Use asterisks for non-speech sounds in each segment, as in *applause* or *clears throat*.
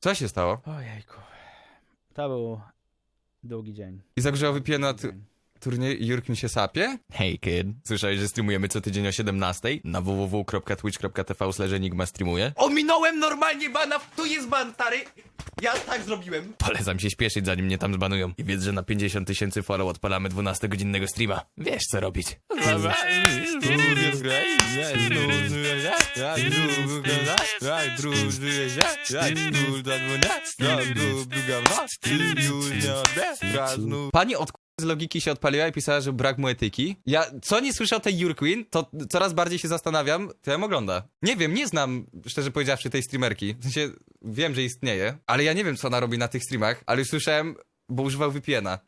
Co się stało? Ojejku. To był długi dzień. I zagrzał wypiję na tu- turniej Jurkin się sapie? Hej kid, słyszałeś, że streamujemy co tydzień o 17 na www.twitch.tv enigma streamuje? Ominąłem normalnie bana, tu jest ban, stary! Ja tak zrobiłem. Polecam się śpieszyć, zanim mnie tam zbanują. I wiedz, że na 50 tysięcy follow odpalamy 12-godzinnego streama. Wiesz, co robić. Pani od z logiki się odpaliła i pisała, że brak mu etyki. Ja, co nie słyszę o tej Jurqueen, to coraz bardziej się zastanawiam, to ją ogląda. Nie wiem, nie znam, szczerze powiedziawszy, tej streamerki. W sensie, wiem, że istnieje, ale ja nie wiem, co ona robi na tych streamach, ale już słyszałem, bo używał VPN-a.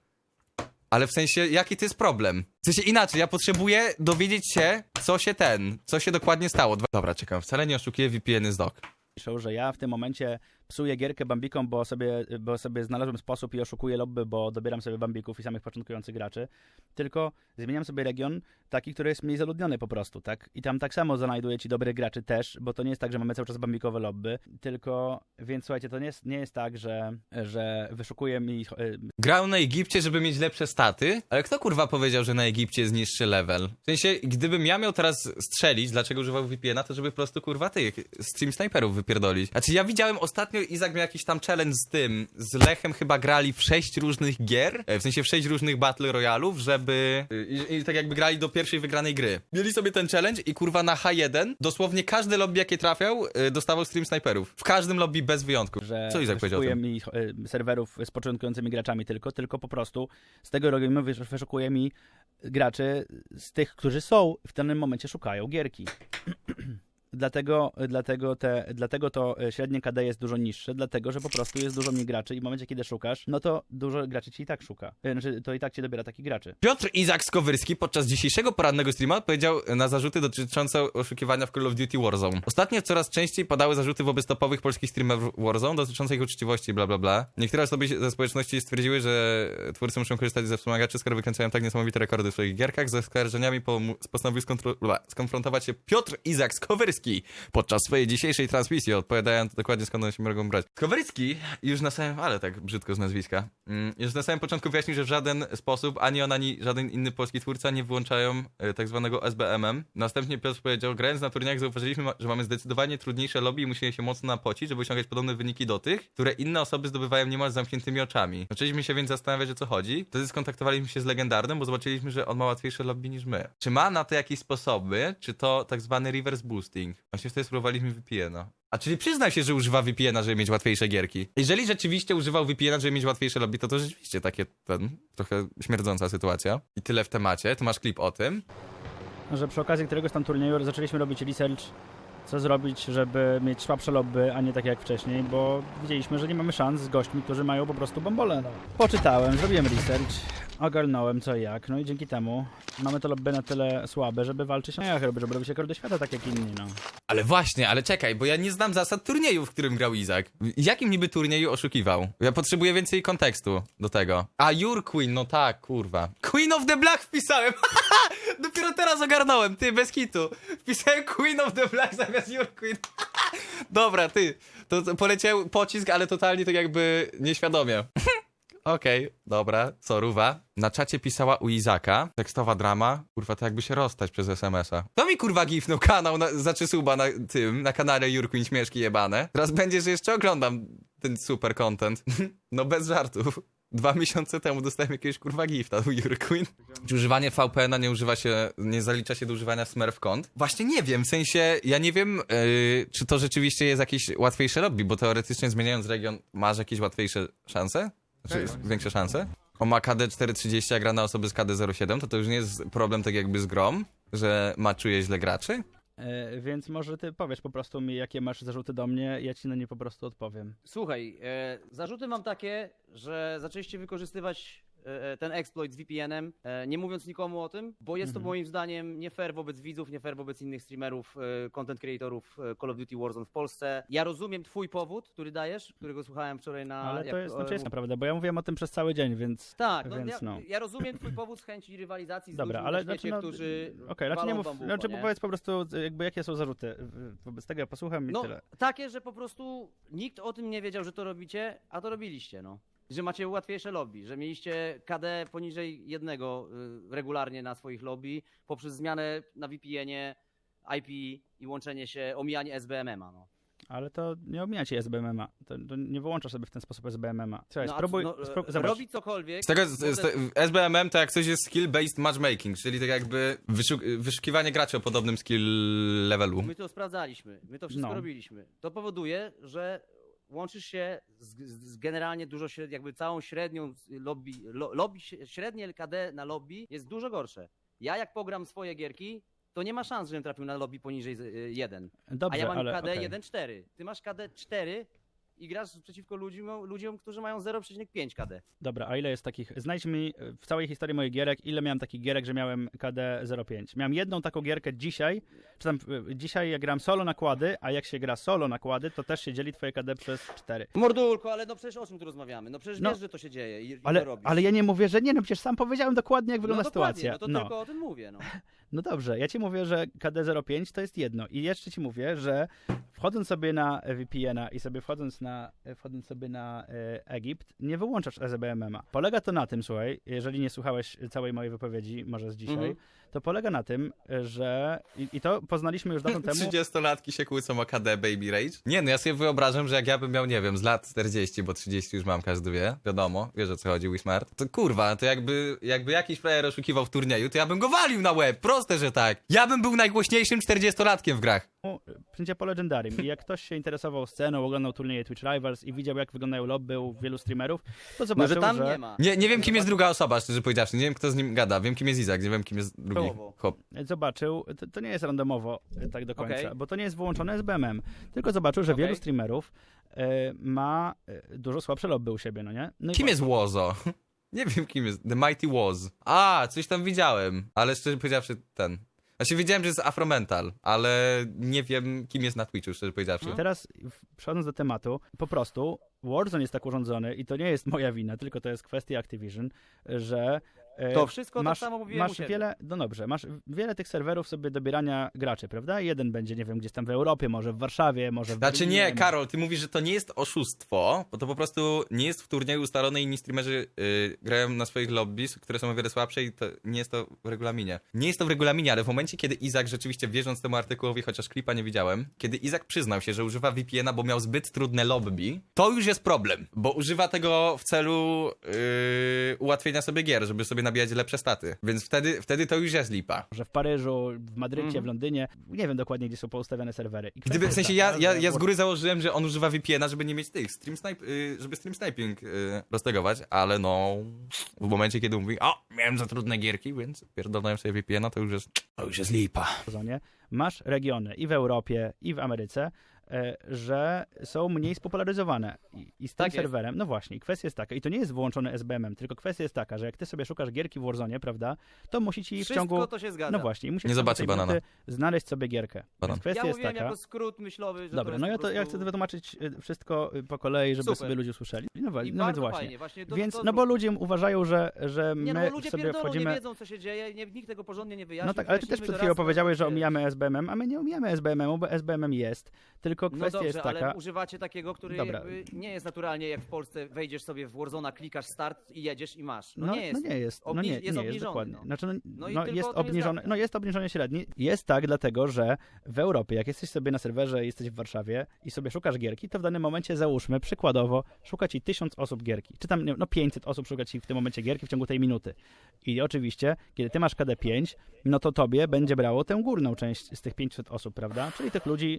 Ale w sensie, jaki to jest problem? W sensie inaczej, ja potrzebuję dowiedzieć się, co się ten, co się dokładnie stało. Dobra, czekam, wcale nie oszukuję VPN-y z dok. Piszą, że ja w tym momencie psuję gierkę Bambikom, bo sobie, bo sobie znalazłem sposób i oszukuję lobby, bo dobieram sobie Bambików i samych początkujących graczy. Tylko zmieniam sobie region taki, który jest mniej zaludniony po prostu, tak? I tam tak samo znajduję ci dobrych graczy też, bo to nie jest tak, że mamy cały czas Bambikowe lobby, tylko, więc słuchajcie, to nie jest, nie jest tak, że, że wyszukuję mi e, Grał na Egipcie, żeby mieć lepsze staty, ale kto kurwa powiedział, że na Egipcie jest niższy level? W sensie, gdybym ja miał teraz strzelić, dlaczego używał VPN-a, to żeby po prostu kurwa tych stream sniperów wypierdolić. Znaczy ja widziałem ostatnio, Izak miał jakiś tam challenge z tym, z Lechem chyba grali w sześć różnych gier, e, w sensie w sześć różnych battle royalów, żeby... I, i tak jakby grali do pierwszej wygranej gry. Mieli sobie ten challenge i kurwa na H1 dosłownie każdy lobby jakie trafiał, e, dostawał stream sniperów. W każdym lobby bez wyjątku. że Co Izak powiedział o wyszukuję tym? mi e, serwerów z początkującymi graczami tylko, tylko po prostu z tego regionu wysz- wyszukuję mi graczy z tych, którzy są w danym momencie szukają gierki. *clears throat* Dlatego, dlatego, te, dlatego to e, średnie KD jest dużo niższe, dlatego że po prostu jest dużo mniej graczy i w momencie, kiedy szukasz, no to dużo graczy ci i tak szuka. E, Znaczy, to i tak ci dobiera takich graczy. Piotr Izak Skowyrski podczas dzisiejszego porannego streama odpowiedział na zarzuty dotyczące oszukiwania w Call of Duty Warzone. Ostatnio coraz częściej padały zarzuty wobec topowych polskich streamerów Warzone dotyczące ich uczciwości, bla bla bla. Niektóre osoby ze społeczności stwierdziły, że twórcy muszą korzystać ze wspomagaczy, skoro wykręcają tak niesamowite rekordy w swoich gierkach. Ze skarżeniami pomu- postanowił skonfrontować się Piotr Izak Skowyrski podczas swojej dzisiejszej transmisji, odpowiadając dokładnie skąd one się mogą brać. Skowyrski już na samym, ale tak brzydko z nazwiska, mm, już na samym początku wyjaśnił, że w żaden sposób ani on, ani żaden inny polski twórca nie wyłączają e, tak zwanego SBMM. Następnie Piotr powiedział, grając na turniejach zauważyliśmy, że mamy zdecydowanie trudniejsze lobby i musimy się mocno napocić, żeby osiągać podobne wyniki do tych, które inne osoby zdobywają niemal z zamkniętymi oczami. Zaczęliśmy się więc zastanawiać, o co chodzi. Wtedy skontaktowaliśmy się z Legendarnym, bo zobaczyliśmy, że on ma łatwiejsze lobby niż my. Czy ma na to jakieś sposoby, czy to tak zwany reverse boosting? Właśnie wtedy spróbowaliśmy VPN-a. A czyli przyznaj się, że używa VPN-a, żeby mieć łatwiejsze gierki. Jeżeli rzeczywiście używał VPN-a, żeby mieć łatwiejsze lobby, to to rzeczywiście takie ten, trochę śmierdząca sytuacja. I tyle w temacie. Tu masz klip o tym. że przy okazji któregoś tam turnieju zaczęliśmy robić research, co zrobić, żeby mieć słabsze lobby, a nie tak jak wcześniej, bo widzieliśmy, że nie mamy szans z gośćmi, którzy mają po prostu bambole. No. Poczytałem, zrobiłem research, ogarnąłem co i jak, no i dzięki temu mamy to lobby na tyle słabe, żeby walczyć na jak żeby robić rekordy świata tak jak inni, no. Ale właśnie, ale czekaj, bo ja nie znam zasad turnieju, w którym grał Izak. Jakim niby turnieju oszukiwał? Ja potrzebuję więcej kontekstu do tego. A Your Queen, no tak, kurwa. Queen of the Black wpisałem! *laughs* Dopiero teraz ogarnąłem, ty, bez kitu. Wpisałem Queen of the Black zamiast Your Queen. *laughs* Dobra, ty, to poleciał pocisk, ale totalnie tak jakby nieświadomie. *laughs* Okej, dobra, soruwa. Na czacie pisała u Izaka, tekstowa drama, kurwa, to jakby się rozstać przez SMS-a. To mi kurwa gifnął kanał, na, znaczy suba na tym, na kanale Jurkuń Śmieszki Jebane. Teraz będzie, że jeszcze oglądam ten super content. *laughs* no bez żartów. Dwa miesiące temu dostałem jakiegoś kurwa gifta u Jurkuin. Używanie VPN-a nie używa się, nie zalicza się do używania smurf kont? Właśnie nie wiem, w sensie, ja nie wiem, yy, czy to rzeczywiście jest jakieś łatwiejsze lobby, bo teoretycznie zmieniając region, masz jakieś łatwiejsze szanse? Znaczy, większe szanse? On ma KD 430, a gra na osoby z KD 07, to to już nie jest problem tak jakby z grom, że maczuje źle graczy? E, więc może ty powiesz po prostu mi, jakie masz zarzuty do mnie, ja ci na nie po prostu odpowiem. Słuchaj, e, zarzuty mam takie, że zaczęliście wykorzystywać ten exploit z VPN-em, e, nie mówiąc nikomu o tym, bo jest to Mhm. moim zdaniem nie fair wobec widzów, nie fair wobec innych streamerów, e, content creatorów e, Call of Duty Warzone w Polsce. Ja rozumiem twój powód, który dajesz, którego słuchałem wczoraj na... Ale to jest, e, znaczy jest naprawdę, bo ja mówiłem o tym przez cały dzień, więc... Tak, no, więc ja, no. ja rozumiem twój powód z chęci rywalizacji z Dobra, ludźmi ale na świecie, znaczy, no, którzy Okej, znaczy nie mów, bambuko, znaczy nie? powiedz po prostu, jakby jakie są zarzuty wobec tego, ja posłucham i No, tyle. takie, że po prostu nikt o tym nie wiedział, że to robicie, a to robiliście, no. Że macie łatwiejsze lobby, że mieliście KD poniżej jednego y, regularnie na swoich lobby poprzez zmianę na VPN-ie, IP i łączenie się, omijanie SBMM-a, no. Ale to nie omija ci SBMM-a, to, to nie wyłączasz sobie w ten sposób SBMM-a. Słuchaj, no, spróbuj, co- no, spró- e, robi cokolwiek. Z tego, z, z, SBMM to jak coś jest skill-based matchmaking, czyli tak jakby wyszuk wyszukiwanie graczy o podobnym skill levelu. My to sprawdzaliśmy, my to wszystko No. robiliśmy. To powoduje, że łączysz się z, z, generalnie dużo, jakby całą średnią lobby, lo, lobby, średnie LKD na lobby jest dużo gorsze. Ja jak pogram swoje gierki, to nie ma szans, żebym trafił na lobby poniżej 1. dobrze, A ja mam ale KD okej. 1.4. Ty masz KD 4 i grasz przeciwko ludziom, ludziom którzy mają 0,5 KD. Dobra, a ile jest takich? Znajdź mi w całej historii moich gierek, ile miałem takich gierek, że miałem KD 05. Miałem jedną taką gierkę dzisiaj, czy tam y, dzisiaj ja gram solo nakłady, a jak się gra solo nakłady, to też się dzieli twoje KD przez 4. Mordulko, ale no przecież o czym tu rozmawiamy? No przecież No. wiesz, że to się dzieje i, i Ale, to robisz. ale ja nie mówię, że nie, no przecież sam powiedziałem dokładnie, jak wygląda no sytuacja. No to no. tylko o tym mówię, no. *laughs* No dobrze, ja ci mówię, że KD05 to jest jedno. I jeszcze ci mówię, że wchodząc sobie na VPN-a i sobie wchodząc na, wchodząc sobie na e, Egipt, nie wyłączasz SBMM-a. Polega to na tym, słuchaj, jeżeli nie słuchałeś całej mojej wypowiedzi, może z dzisiaj, Mhm. To polega na tym, że i, i to poznaliśmy już dawno *laughs* temu. 30-latki się kłócą o KD Baby Rage. Nie, no ja sobie wyobrażam, że jak ja bym miał, nie wiem, z lat 40, bo 30 już mam, każdy wie, wiadomo, wiesz o co chodzi, Wismart. To kurwa, to jakby, jakby jakiś player oszukiwał w turnieju, to ja bym go walił na łeb, proste, że tak. Ja bym był najgłośniejszym 40-latkiem w grach. Wszędzie po Legendarim. I jak ktoś się interesował sceną, oglądał turnieje Twitch Rivals i widział, jak wyglądają lobby u wielu streamerów, to zobaczył, Może tam że nie ma. Nie, nie wiem, kim jest druga osoba, szczerze powiedziawszy, nie wiem, kto z nim gada, wiem, kim jest Izak, nie wiem, kim jest drugi Chłop. zobaczył, to, to nie jest randomowo e, tak do końca, Okej. bo to nie jest wyłączone SBMM, tylko zobaczył, że Okej. wielu streamerów e, ma e, dużo słabsze lobby u siebie, no nie? No i Kim właśnie. jest Łozo? *laughs* Nie wiem, kim jest. The Mighty Woz. A, coś tam widziałem, ale szczerze powiedziawszy, ten. Znaczy, wiedziałem, że jest Afromental, ale nie wiem, kim jest na Twitchu, szczerze powiedziawszy. Hmm? Teraz w- przechodząc do tematu, po prostu Warzone jest tak urządzony i to nie jest moja wina, tylko to jest kwestia Activision, że To wszystko masz, tak samo mówiłem masz wiele, no dobrze, masz wiele tych serwerów sobie dobierania graczy, prawda? Jeden będzie, nie wiem, gdzieś tam w Europie, może w Warszawie, może w Znaczy Berlinie, nie, Karol, ty mówisz, że to nie jest oszustwo, bo to po prostu nie jest w turnieju ustalone i inni streamerzy yy, grają na swoich lobbies, które są o wiele słabsze i to nie jest to w regulaminie. Nie jest to w regulaminie, ale w momencie, kiedy Izak rzeczywiście, wierząc temu artykułowi, chociaż klipa nie widziałem, kiedy Izak przyznał się, że używa VPN-a, bo miał zbyt trudne lobby, to już jest problem, bo używa tego w celu yy, ułatwienia sobie gier, żeby sobie nabijać lepsze staty. Więc wtedy, wtedy to już jest lipa. że w Paryżu, w Madrycie, Mhm. w Londynie, nie wiem dokładnie, gdzie są poustawiane serwery. I Gdyby, w sensie ja, ja, ja z góry założyłem, że on używa VPN-a, żeby nie mieć tych, stream snipe, y, żeby stream sniping y, roztegować, ale no, w momencie, kiedy mówi, o, miałem za trudne gierki, więc pierdolnąłem sobie VPN-a, to już jest, to już jest lipa. Masz regiony i w Europie, i w Ameryce, że są mniej spopularyzowane. I, i z tym Tak jest. serwerem, no właśnie, i kwestia jest taka, i to nie jest wyłączone SBM-em, tylko kwestia jest taka, że jak ty sobie szukasz gierki w Warzone, prawda, to musi ci w Wszystko ciągu... to się zgadza. No właśnie, musisz Nie w ciągu zobaczy banana. znaleźć sobie gierkę. Banan. Więc kwestia ja jest taka... jako skrót myślowy, że Dobra, to no ja, to, ja prostu... chcę wytłumaczyć y, wszystko po kolei, żeby Super. sobie ludzie usłyszeli. No, no więc właśnie. właśnie to, Więc, to no bo ludzie uważają, że, że Nie my no, ludzie sobie pierdolą, wchodzimy... nie wiedzą co się dzieje, nie, nikt tego porządnie nie wyjaśnił. No tak, ale ty też przed chwilą powiedziałeś, że omijamy SBM-em, a my nie omijamy SBM-u, bo SBM jest, tylko No kwestia dobrze, jest taka... ale używacie takiego, który nie jest naturalnie jak w Polsce wejdziesz sobie w Warzona, klikasz start i jedziesz i masz. No, No, nie jest. no nie jest, no nie, jest nie jest dokładnie. no. Znaczy, no, No no tylko jest obniżony, gadka. no jest obniżony średni. Jest tak, dlatego że w Europie, jak jesteś sobie na serwerze, jesteś w Warszawie i sobie szukasz gierki, to w danym momencie załóżmy, przykładowo, szuka ci tysiąc osób gierki, czy tam, no 500 osób szuka ci w tym momencie gierki w ciągu tej minuty. I oczywiście, kiedy ty masz KD5, no to tobie będzie brało tę górną część z tych 500 osób, prawda? Czyli tych ludzi,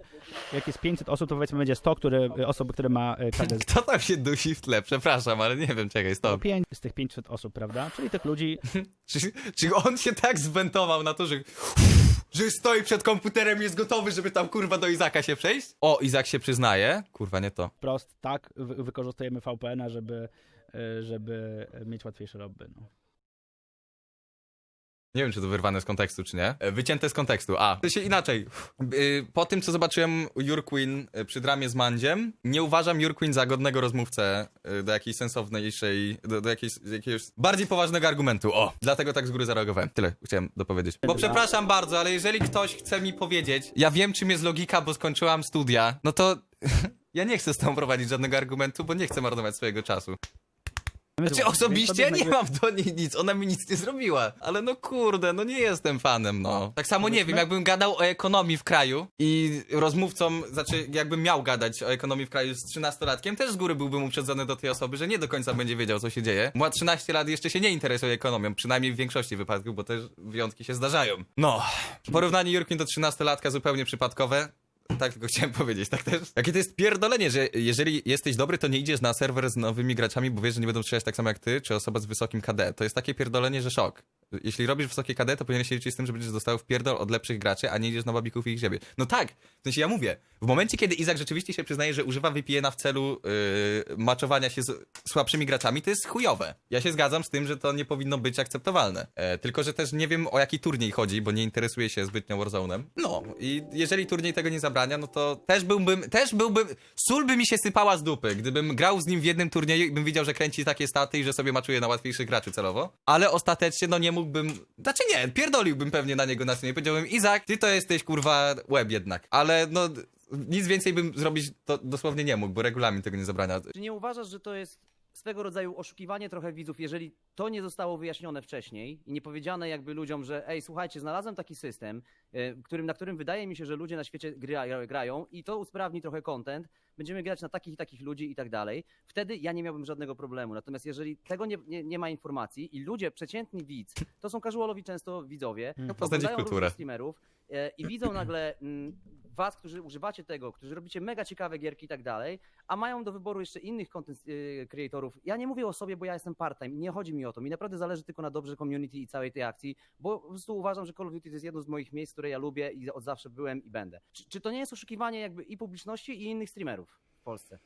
jak jest 500 osób to powiedzmy będzie 100 które, osób, które ma e, KD Kto tam się dusi w tle? Przepraszam, ale nie wiem, czekaj, stop. 5 z tych 500 osób, prawda? Czyli tych ludzi *laughs* Czy, czy on się tak zwentował na to, że, że stoi przed komputerem, jest gotowy, żeby tam kurwa do Izaka się przejść? O, Izak się przyznaje. Kurwa, nie to. wprost tak wy- wykorzystujemy VPN-a, żeby, e, żeby mieć łatwiejsze lobby. No. Nie wiem, czy to wyrwane z kontekstu, czy nie. E, Wycięte z kontekstu. A, to się inaczej. Y, Po tym, co zobaczyłem Jurquin y, przy dramie z Mandziem, nie uważam Jurquin za godnego rozmówcę do jakiejś sensowniejszej, do, do jakiejś, jakiegoś bardziej poważnego argumentu. O, dlatego tak z góry zareagowałem. Tyle chciałem dopowiedzieć. Bo przepraszam bardzo, ale jeżeli ktoś chce mi powiedzieć, ja wiem, czym jest logika, bo skończyłam studia, no to *laughs* ja nie chcę z tą prowadzić żadnego argumentu, bo nie chcę marnować swojego czasu. Znaczy osobiście nie mam do niej nic, ona mi nic nie zrobiła. Ale no kurde, no nie jestem fanem, no. Tak samo nie wiem, jakbym gadał o ekonomii w kraju i rozmówcą, znaczy jakbym miał gadać o ekonomii w kraju z 13-latkiem, też z góry byłbym uprzedzony do tej osoby, że nie do końca będzie wiedział, co się dzieje. Ma 13 lat i jeszcze się nie interesuje ekonomią, przynajmniej w większości wypadków, bo też wyjątki się zdarzają. No, porównanie Jurkin do 13-latka zupełnie przypadkowe. Tak tylko chciałem powiedzieć, tak też. Jakie to jest pierdolenie, że jeżeli jesteś dobry, to nie idziesz na serwer z nowymi graczami, bo wiesz, że nie będą strzelać tak samo jak ty, czy osoba z wysokim KD. To jest takie pierdolenie, że szok. Jeśli robisz wysokie KD, to powinieneś się liczyć z tym, że będziesz dostał w pierdol od lepszych graczy, a nie idziesz na babików i ich ziebie. No tak, w sensie ja mówię, w momencie, kiedy Izak rzeczywiście się przyznaje, że używa VPN-a w celu yy, maczowania się z słabszymi graczami, to jest chujowe. Ja się zgadzam z tym, że to nie powinno być akceptowalne. E, tylko, że też nie wiem o jaki turniej chodzi, bo nie interesuję się zbytnio Warzone'em. No i jeżeli turniej tego nie no to też byłbym, też byłbym, sól by mi się sypała z dupy, gdybym grał z nim w jednym turnieju i bym widział, że kręci takie staty i że sobie maczuje na łatwiejszych graczy celowo. Ale ostatecznie, no nie mógłbym, znaczy nie, pierdoliłbym pewnie na niego na scenie. Powiedziałbym, Izak, ty to jesteś kurwa łeb jednak. Ale no, nic więcej bym zrobić to dosłownie nie mógł, bo regulamin tego nie zabrania. Czy nie uważasz, że to jest swego rodzaju oszukiwanie trochę widzów, jeżeli to nie zostało wyjaśnione wcześniej i nie powiedziane jakby ludziom, że ej, słuchajcie, znalazłem taki system, e, którym, na którym wydaje mi się, że ludzie na świecie gra, grają i to usprawni trochę content, będziemy grać na takich i takich ludzi i tak dalej, wtedy ja nie miałbym żadnego problemu. Natomiast jeżeli tego nie, nie, nie ma informacji i ludzie, przeciętni widz, to są casualowi często widzowie. Poznać ich oglądają kulturę. różnych streamerów e, i widzą nagle mm, was, którzy używacie tego, którzy robicie mega ciekawe gierki i tak dalej, a mają do wyboru jeszcze innych content y, creatorów. Ja nie mówię o sobie, bo ja jestem part-time, nie chodzi mi o to. Mi naprawdę zależy tylko na dobrze community i całej tej akcji, bo po prostu uważam, że Call of Duty to jest jedno z moich miejsc, które ja lubię i od zawsze byłem i będę. Czy, czy to nie jest oszukiwanie jakby i publiczności i innych streamerów w Polsce?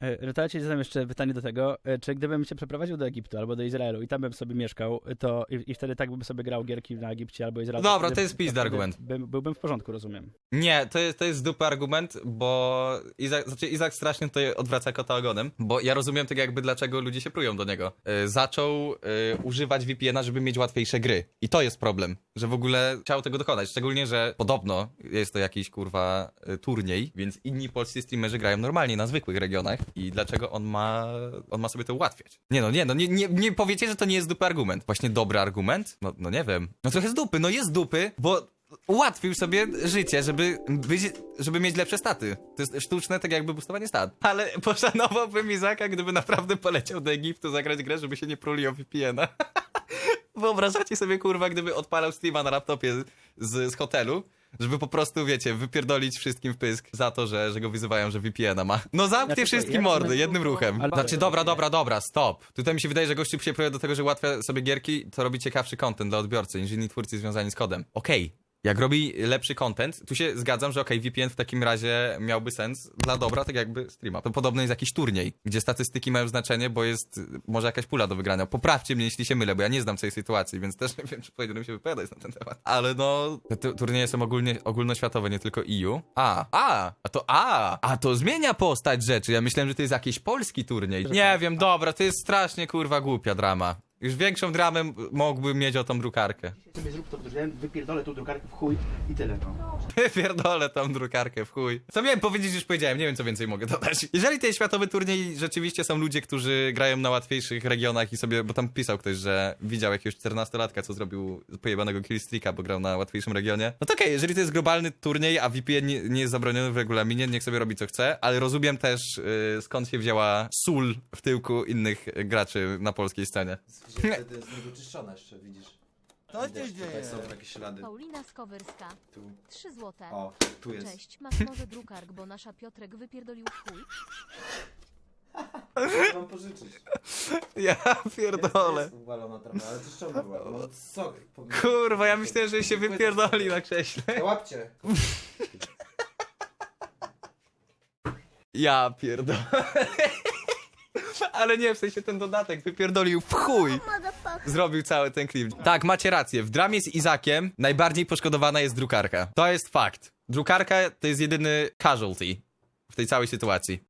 E, ja ci zadam jeszcze pytanie do tego, e, czy gdybym się przeprowadził do Egiptu albo do Izraelu i tam bym sobie mieszkał, to i, i wtedy tak bym sobie grał gierki na Egipcie albo Izraelu. Dobra, wtedy- to jest wtedy argument. Bym, byłbym w porządku, rozumiem. Nie, to jest, to jest dupy argument, bo Izak, znaczy Izak strasznie tutaj odwraca kota ogonem, bo ja rozumiem tak jakby dlaczego ludzie się prują do niego. Y, zaczął y, używać VPN-a, żeby mieć łatwiejsze gry. I to jest problem, że w ogóle chciał tego dokonać. Szczególnie, że podobno jest to jakiś kurwa turniej, więc inni polscy streamerzy grają normalnie na zwykłych regionach i dlaczego on ma, on ma sobie to ułatwiać? Nie no, nie no, nie, nie, nie powiecie, że to nie jest dupy argument. Właśnie dobry argument? No, no nie wiem. No trochę z dupy, no jest dupy, bo ułatwił sobie życie, żeby być, żeby mieć lepsze staty. To jest sztuczne, tak jakby boostowanie stat. Ale poszanowałbym Izaka, gdyby naprawdę poleciał do Egiptu zagrać grę, żeby się nie pruli o VPN-a. *laughs* Wyobrażacie sobie, kurwa, gdyby odpalał Steama na laptopie z, z hotelu, żeby po prostu, wiecie, wypierdolić wszystkim w pysk za to, że, że go wyzywają, że VPN-a ma. No zamknie Znaczy, wszystkim jak mordy, my- jednym ruchem. Ale- Znaczy, dobra, dobra, dobra, stop. Tutaj mi się wydaje, że gościu się do tego, że ułatwia sobie gierki, to robi ciekawszy content dla odbiorcy niż inni twórcy związani z kodem. Okej. Jak robi lepszy content, tu się zgadzam, że okej, VPN w takim razie miałby sens dla dobra, tak jakby streama. To podobno jest jakiś turniej, gdzie statystyki mają znaczenie, bo jest może jakaś pula do wygrania. Poprawcie mnie, jeśli się mylę, bo ja nie znam tej sytuacji, więc też *laughs* nie wiem, czy powinienem się wypowiadać na ten temat. Ale no, te tu- turnieje są ogólnie, ogólnoświatowe, nie tylko EU. A, a, a to a, a to zmienia postać rzeczy. Ja myślałem, że to jest jakiś polski turniej. Nie wiem, dobra, to jest strasznie kurwa głupia drama. Już większą dramę mógłbym mieć o tą drukarkę. Sobie zrób to, wypierdolę tą drukarkę w chuj i tyle. No. Pierdolę tą drukarkę w chuj. Co miałem powiedzieć, już powiedziałem, nie wiem co więcej mogę dodać. Jeżeli ten światowy turniej rzeczywiście są ludzie, którzy grają na łatwiejszych regionach i sobie, bo tam pisał ktoś, że widział jakiegoś 14-latka, co zrobił pojebanego killstreaka, bo grał na łatwiejszym regionie. No to okej, jeżeli to jest globalny turniej, a VPN nie, nie jest zabroniony w regulaminie, niech sobie robi co chce, ale rozumiem też y, skąd się wzięła sól w tyłku innych graczy na polskiej scenie. *laughs* Wtedy jest niewyczyszczone jeszcze, widzisz. Co się Widać, dzieje? Tutaj są takie ślady. Paulina Skowyrska. Tu. 3 złote. O, tu jest. Cześć, masz może *laughs* drukark, bo nasza Piotrek wypierdolił w chuj? Chcę wam pożyczyć. Ja pierdolę. Jest, jest uwalona trochę, ale to ściągnę była. No Kurwa, ja myślałem, że się wypierdoli na krześle. Łapcie. Ja pierdolę. *laughs* Ale nie, w sensie ten dodatek wypierdolił w chuj. Zrobił cały ten klip. Tak, macie rację. W dramie z Izakiem najbardziej poszkodowana jest drukarka. To jest fakt. Drukarka to jest jedyny casualty w tej całej sytuacji.